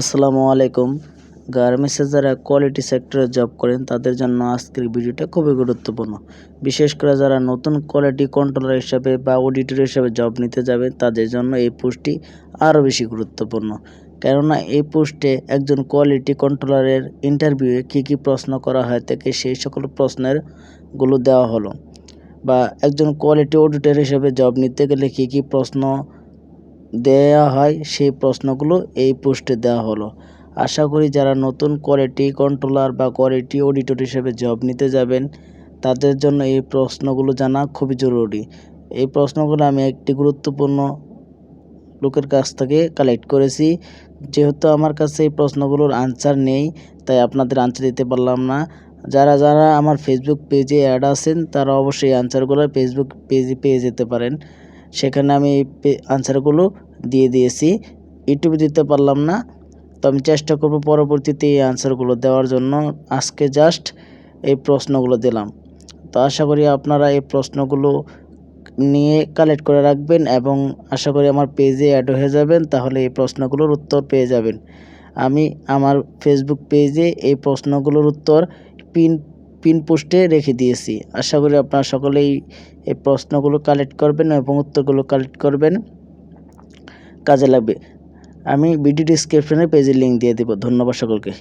আসসালামু আলাইকুম। গার্মেন্টসে যারা কোয়ালিটি সেক্টরে জব করেন, তাদের জন্য আজকের ভিডিওটা খুবই গুরুত্বপূর্ণ। বিশেষ করে যারা নতুন কোয়ালিটি কন্ট্রোলার হিসাবে বা অডিটর হিসাবে জব নিতে যাবে তাদের জন্য এই পোস্টটি আরও বেশি গুরুত্বপূর্ণ। কেননা এই পোস্টে একজন কোয়ালিটি কন্ট্রোলারের ইন্টারভিউয়ে কী কী প্রশ্ন করা হয় থেকে সেই সকল প্রশ্নেরগুলো দেওয়া হলো। বা একজন কোয়ালিটি অডিটর হিসেবে জব নিতে গেলে কী কী প্রশ্ন দেয়া হয় সেই প্রশ্নগুলো এই পোস্টে দেওয়া হলো। আশা করি যারা নতুন কোয়ালিটি কন্ট্রোলার বা কোয়ালিটি অডিটর হিসেবে জব নিতে যাবেন, তাদের জন্য এই প্রশ্নগুলো জানা খুবই জরুরি। এই প্রশ্নগুলো আমি একটি গুরুত্বপূর্ণ লোকের কাছ থেকে কালেক্ট করেছি। যেহেতু আমার কাছে এই প্রশ্নগুলোর আনসার নেই, তাই আপনাদের আনসার দিতে পারলাম না। যারা যারা আমার ফেসবুক পেজে অ্যাড আছেন, তারা অবশ্যই আনসারগুলো ফেসবুক পেজে পেয়ে যেতে পারেন। সেখানে আমি আনসারগুলো দিয়ে দিয়েছি। ইউটিউবে দিতে পারলাম না। তো আমি চেষ্টা করব পরবর্তীতে এই আনসারগুলো দেওয়ার জন্য। আজকে জাস্ট এই প্রশ্নগুলো দিলাম। তো আশা করি আপনারা এই প্রশ্নগুলো নিয়ে কালেক্ট করে রাখবেন এবং আশা করি আমার পেজে অ্যাড হয়ে যাবেন, তাহলে এই প্রশ্নগুলোর উত্তর পেয়ে যাবেন। আমি আমার ফেসবুক পেজে এই প্রশ্নগুলোর উত্তর পিন পিন পোস্টে রেখে দিয়েছি। আশা করি আপনারা সকলেই এই প্রশ্নগুলো কালেক্ট করবেন এবং উত্তরগুলো কালেক্ট করবেন। কাজে লাগবে। আমি ভিডিও ডিসক্রিপশনে পেজের লিঙ্ক দিয়ে দেবো। ধন্যবাদ সকলকে।